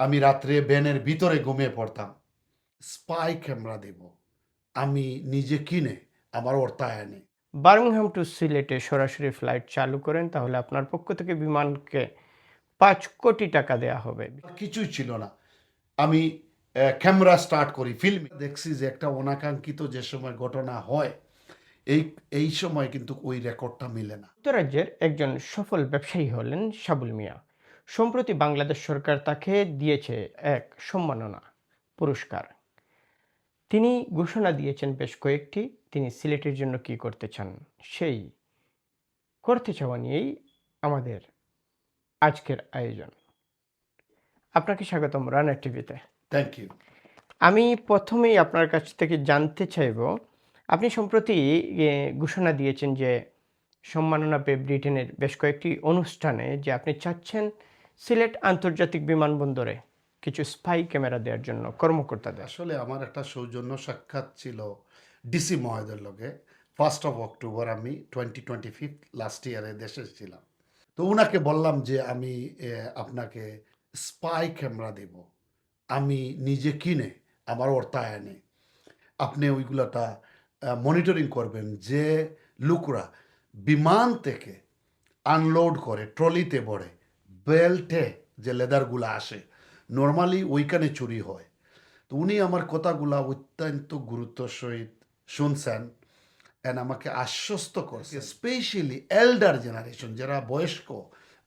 আমি রাত্রে ব্যানের ভিতরে ঘুমিয়ে পড়তাম। স্পাই ক্যামেরা দেব। আমি নিজে কিনে আমার অর্থায়নে বার্মিংহাম টু সিলেটে সরাসরি ফ্লাইট চালু করেন তাহলে আপনার পক্ষ থেকে বিমানকে পাঁচ কোটি টাকা দেয়া হবে। কিছুই ছিল না। আমি ক্যামেরা স্টার্ট করি ফিল্ম। দেখছি যে একটা অনাকাঙ্ক্ষিত যে সময় ঘটনা হয় এই এই সময় কিন্তু ওই রেকর্ডটা মিলে না। যুক্তরাজ্যের একজন সফল ব্যবসায়ী হলেন সাবুল মিয়া। সম্প্রতি বাংলাদেশ সরকার তাকে দিয়েছে এক সম্মাননা পুরস্কার। তিনি ঘোষণা দিয়েছেন বেশ কয়েকটি তিনি সিলেটের জন্য কি করতে চান সেই করতে চাওয়া নিয়েই আমাদের আজকের আয়োজন। আপনাকে স্বাগতম রানার টিভিতে। থ্যাংক ইউ আমি প্রথমেই আপনার কাছ থেকে জানতে চাইব আপনি সম্প্রতি ঘোষণা দিয়েছেন যে সম্মাননা পেয়ে ব্রিটেনের বেশ কয়েকটি অনুষ্ঠানে যে আপনি চাচ্ছেন সিলেট আন্তর্জাতিক বিমানবন্দরে কিছু স্পাই ক্যামেরা দেওয়ার জন্য কর্মকর্তাদের। আসলে আমার একটা সৌজন্য সাক্ষাৎ ছিল ডিসি মহোদয়ের লগে ফার্স্ট অফ অক্টোবর আমি টোয়েন্টি টোয়েন্টি ফিফথ লাস্ট ইয়ারে দেশে ছিলাম। তো ওনাকে বললাম যে আমি আপনাকে স্পাই ক্যামেরা দেব। আমি নিজে কিনে আমার অর্থায়নে আপনি ওইগুলোটা মনিটরিং করবেন যে, লোকরা বিমান থেকে আনলোড করে, ট্রলিতে ভরে বেল্টে যে লেদারগুলো আসে নর্মালি ওইখানে চুরি হয়। তো উনি আমার কথাগুলা অত্যন্ত গুরুত্ব সহিত শুনছেন অ্যান্ড আমাকে আশ্বস্ত করছে। স্পেশালি এল্ডার জেনারেশন যারা বয়স্ক,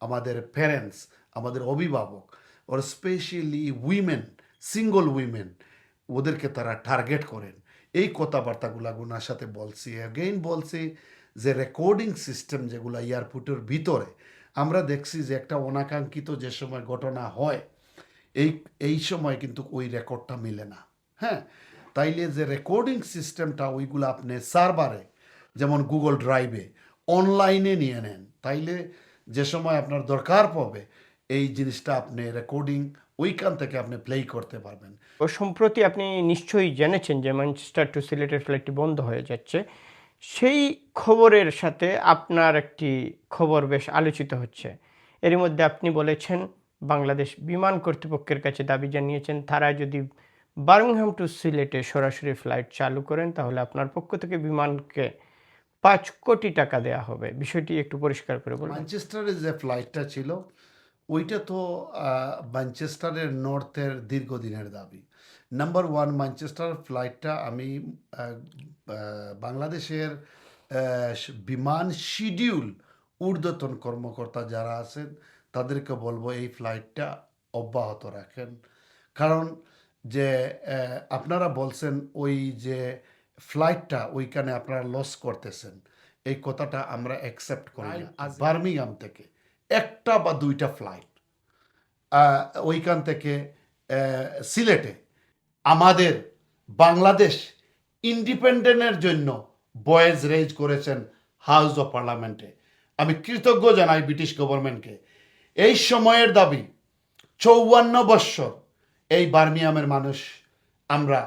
আমাদের প্যারেন্টস আমাদের অভিভাবক ওর স্পেশালি উইমেন সিঙ্গল উইমেন ওদেরকে তারা টার্গেট করেন। এই কথাবার্তাগুলো গুনার সাথে বলছি অ্যাগেইন বলছি যে রেকর্ডিং সিস্টেম যেগুলো এয়ারপোর্টের ভিতরে আমরা দেখছি যে একটা অনাকাঙ্ক্ষিত যে সময় ঘটনা হয়, এই এই সময় কিন্তু ওই রেকর্ডটা মিলে না। হ্যাঁ? তাইলে যে রেকর্ডিং সিস্টেমটা ওইগুলো আপনি সার্ভারে, যেমন গুগল ড্রাইভে, অনলাইনে নিয়ে নেন। তাইলে যে সময় আপনার দরকার পড়বে, এই জিনিসটা আপনি রেকর্ডিং ওইখান থেকে আপনি প্লে করতে পারবেন। সম্প্রতি আপনি নিশ্চয়ই জেনেছেন যে ম্যানচেস্টার টু সিলেটের ফ্লাইটটি বন্ধ হয়ে যাচ্ছে। সেই খবরের সাথে আপনার একটি খবর বেশ আলোচিত হচ্ছে। এর মধ্যে আপনি বলেছেন, বাংলাদেশ বিমান কর্তৃপক্ষের কাছে দাবি জানিয়েছেন, তারা যদি বার্মিংহাম টু সিলেটে সরাসরি ফ্লাইট চালু করেন, তাহলে আপনার পক্ষ থেকে বিমানকে পাঁচ কোটি টাকা দেয়া হবে। বিষয়টি একটু পরিষ্কার করে বলুন। ম্যানচেস্টারের যে ফ্লাইটটা ছিল, ওইটা তো ম্যানচেস্টারের নর্থের দীর্ঘদিনের দাবি। নাম্বার ওয়ান ম্যানচেস্টার ফ্লাইটটা আমি বাংলাদেশের বিমান শিডিউল ঊর্ধ্বতন কর্মকর্তা যারা আছেন তাদেরকে বলব এই ফ্লাইটটা অব্যাহত রাখেন। কারণ যে আপনারা বলছেন ওই যে ফ্লাইটটা ওইখানে আপনারা লস করতেছেন এই কথাটা আমরা অ্যাকসেপ্ট করি আজ বার্মিংহাম থেকে একটা বা দুইটা ফ্লাইট ওইখান থেকে সিলেটে আমাদের বাংলাদেশ ইন্ডিপেন্ডেন্টের জন্য বয়েজ রেজ করেছেন হাউস অফ পার্লামেন্টে। আমি কৃতজ্ঞ জানাই ব্রিটিশ গভর্নমেন্টকে। এই সময়ের দাবি, চৌয়ান্ন বৎসর এই বার্মিয়ামের মানুষ, আমরা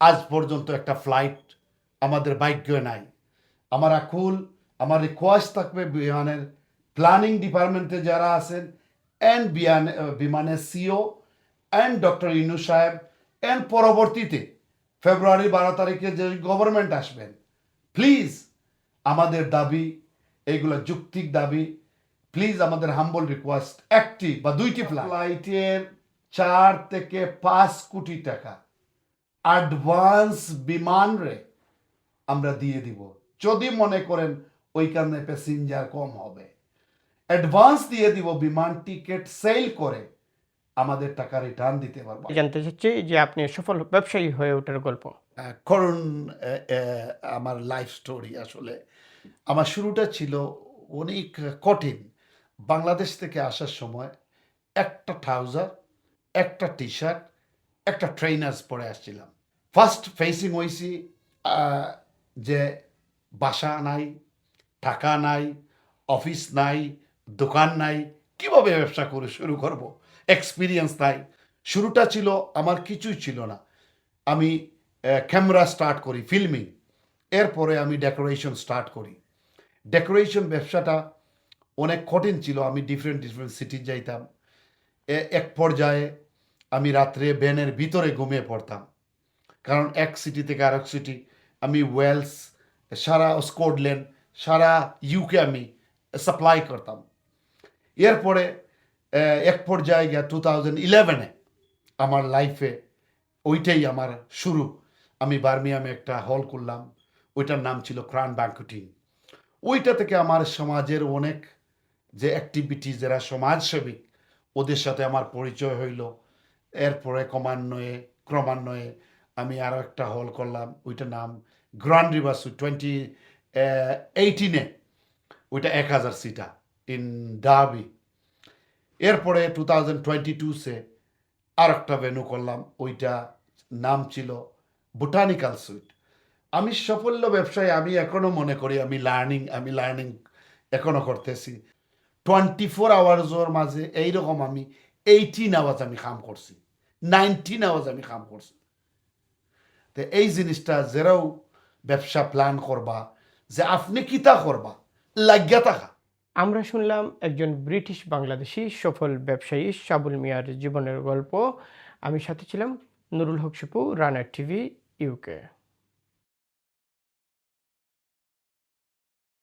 আজ পর্যন্ত একটা ফ্লাইট আমাদের ভাগ্য নাই। আমার আকুল, আমার রিকোয়েস্ট থাকবে বিমানের প্ল্যানিং ডিপার্টমেন্টে যারা আছেন অ্যান্ড বিমান বিমানের সিও অ্যান্ড ডক্টর ইনু সাহেব অ্যান্ড পরবর্তীতে ফেব্রুয়ারি বারো তারিখে যে গভর্নমেন্ট আসবেন প্লিজ আমাদের দাবি এইগুলো যুক্তিক দাবি প্লিজ আমাদের হাম্বল রিকোয়েস্ট একটি বা দুইটি ফ্লাইটের চার থেকে পাঁচ কোটি টাকা অ্যাডভান্স বিমান রে আমরা দিয়ে দিব। যদি মনে করেন ওইখানে প্যাসেঞ্জার কম হবে অ্যাডভান্স দিয়ে দিব বিমান টিকিট সেল করে। আমাদের টাকা রিটার্ন দিতে পারব। জানতে চাচ্ছি যে আপনি সফল ব্যবসায়ী হয়ে ওঠার গল্প। আহ, আমার লাইফ স্টোরি আসলে। আমার শুরুটা ছিল অনেক কঠিন। বাংলাদেশ থেকে আসার সময় একটা ট্রাউজার একটা টি শার্ট একটা ট্রেনার্স পরে আসছিলাম। ফার্স্ট ফেসিং হয়েছি যে বাসা নাই টাকা নাই অফিস নাই দোকান নাই কীভাবে ব্যবসা করে শুরু করব? এক্সপিরিয়েন্স নাই। শুরুটা ছিল, আমার কিছুই ছিল না। আমি ক্যামেরা স্টার্ট করি ফিল্মিং এরপরে আমি ডেকোরেশন স্টার্ট করি। ডেকোরেশন ব্যবসাটা অনেক কঠিন ছিল, আমি ডিফারেন্ট ডিফারেন্ট সিটি যাইতাম। এক পর্যায়ে আমি রাত্রে ব্যানের ভিতরে ঘুমিয়ে পড়তাম। কারণ এক সিটি থেকে আরেক সিটি আমি ওয়েলস সারা স্কটল্যান্ড সারা ইউকে আমি সাপ্লাই করতাম। এরপরে এক পর্যায়ে গিয়া টু থাউজেন্ড ইলেভেনে আমার লাইফে ওইটাই আমার শুরু। আমি বার্মিয়ামে একটা হল করলাম, ওইটার নাম ছিল ক্রান ব্যাঙ্কুটিং ওইটা থেকে আমার সমাজের অনেক যে অ্যাক্টিভিটি যারা সমাজসেবী, ওদের সাথে আমার পরিচয় হইল। এরপরে ক্রমান্বয়ে ক্রমান্বয়ে আমি আরও একটা হল করলাম, ওইটার নাম গ্র্যান্ড রিভার্সু টোয়েন্টি এইটিনে ওইটা এক হাজার সিটা ইন ডাবি এরপরে টু থাউজেন্ড টোয়েন্টি টুসে আর একটা ভেনু করলাম, ওইটা নাম ছিল বোটানিক্যাল সুইট আমি সাফল্য ব্যবসায়, আমি এখনও মনে করি, আমি লার্নিং আমি লার্নিং এখনও করতেছি। টোয়েন্টি ফোর আওয়ার্সের মাঝে এইরকম আমি এইটিন আওয়ার্স আমি কাম করছি নাইনটিন আওয়ার্স আমি কাম করছি। তো এই জিনিসটা যেরাও ব্যবসা প্ল্যান করবা, যে আপনি কিতা করবা, লাগিয়া থাকা। আমরা শুনলাম একজন ব্রিটিশ বাংলাদেশি সফল ব্যবসায়ী সাবুল মিয়ার জীবনের গল্প। আমি সাথে ছিলাম নুরুল হক সুপু রানার টিভি ইউকে